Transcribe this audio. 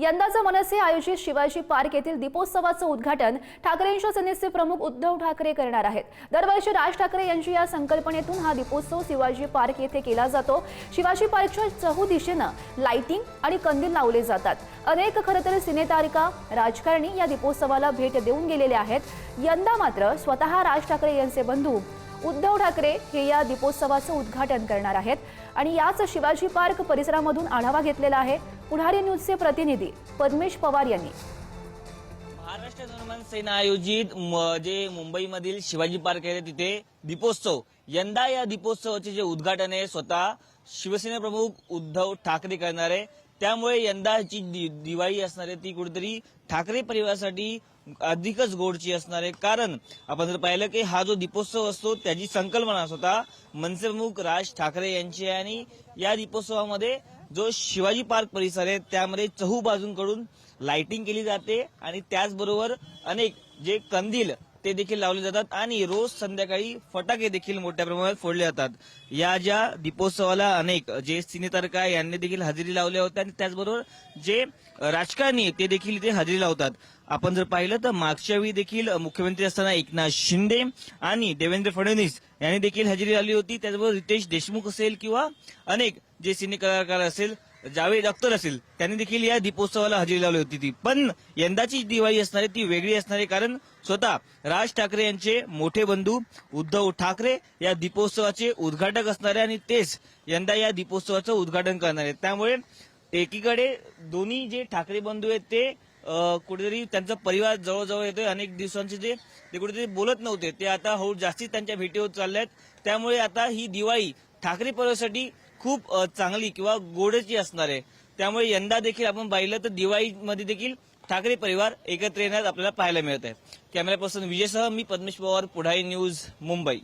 यंदाचं मनसे आयोजित शिवाजी पार्क येथील दीपोत्सवाचं उद्घाटन ठाकरेंच्या सेनेचे प्रमुख उद्धव ठाकरे करणार आहेत. दरवर्षी राज ठाकरे यांची या संकल्पनेतून हा दीपोत्सव शिवाजी पार्क येथे केला जातो. शिवाजी पार्कच्या चहू दिशेनं लाइटिंग आणि कंदील लावले जातात. अनेक खरं तर सिनेतारिका राजकारणी या दीपोत्सवाला भेट देऊन गेलेले आहेत. यंदा मात्र स्वतः राज ठाकरे यांचे बंधू उद्धव ठाकरे हे या दीपोत्सवाचं उद्घाटन करणार आहेत. आणि याच शिवाजी पार्क परिसरामधून आढावा घेतलेला आहे पुढारी न्यूजचे प्रतिनिधी पद्मेश पवार यांनी. महाराष्ट्र जनमन सेना आयोजित म- जे मुंबईमधील शिवाजी पार्क आहे तिथे दीपोत्सव. यंदा या दीपोत्सवाचे जे उद्घाटन आहे स्वतः शिवसेना प्रमुख उद्धव ठाकरे करणार आहे. त्यामुळे यंदाची दि- दिवाळी असणार आहे ती कुठेतरी ठाकरे परिवारासाठी अधिकच गोडची असणार आहे. कारण आपण जर पाहिलं की हा जो दीपोत्सव असतो त्याची संकल्पना स्वतः मनसे प्रमुख राज ठाकरे यांची आहे आणि या दीपोत्सवामध्ये जो शिवाजी पार्क परिसर आहे त्यामध्ये चहू बाजूंकडून लाइटिंग केली जाते आणि त्याचबरोबर अनेक जे कंदील ते देखील लावले जातात आणि रोज संध्याकाळी फटाके देखील मोठ्या प्रमाणात फोडले जातात. या ज्या दीपोत्सवाला अनेक जे सिनेतारका यांनी देखील हजेरी लावल्या होत्या आणि त्याचबरोबर जे राजकारणी ते देखील इथे हजेरी लावतात. आपण जर पाहिलं तर मागच्या वेळी देखील मुख्यमंत्री असताना एकनाथ शिंदे आणि देवेंद्र फडणवीस यांनी देखील हजेरी लावली होती. त्याचबरोबर रितेश देशमुख असेल किंवा अनेक जे सिने कलाकार असेल जावेद अख्तर असेल त्यांनी देखील या दीपोत्सवाला हजेरी लावली होती ती. पण यंदाची दिवाळी असणार आहे ती वेगळी असणार आहे कारण स्वतः राज ठाकरे यांचे मोठे बंधू उद्धव ठाकरे या दीपोत्सवाचे उद्घाटक असणार आहे आणि तेच यंदा या दीपोत्सवाचं उद्घाटन करणार आहेत. त्यामुळे एकीकडे दोन्ही जे ठाकरे बंधू आहेत ते कुठेतरी त्यांचा परिवार जवळजवळ येतोय. अनेक दिवसांचे जे ते कुठेतरी बोलत नव्हते. ते आता हळू जास्तीत त्यांच्या भेटी होत चालल्या आहेत. त्यामुळे आता ही दिवाळी ठाकरे परिवारासाठी खूप चांगली किंवा गोडची असणार आहे. त्यामुळे यंदा देखील आपण पाहिलं तर दिवाळीमध्ये देखील ठाकरे परिवार एकत्र येण्यात आपल्याला पाहायला मिळत आहे. कॅमेरा पर्सन विजयसह मी पद्मेश पवार पुढाई न्यूज मुंबई.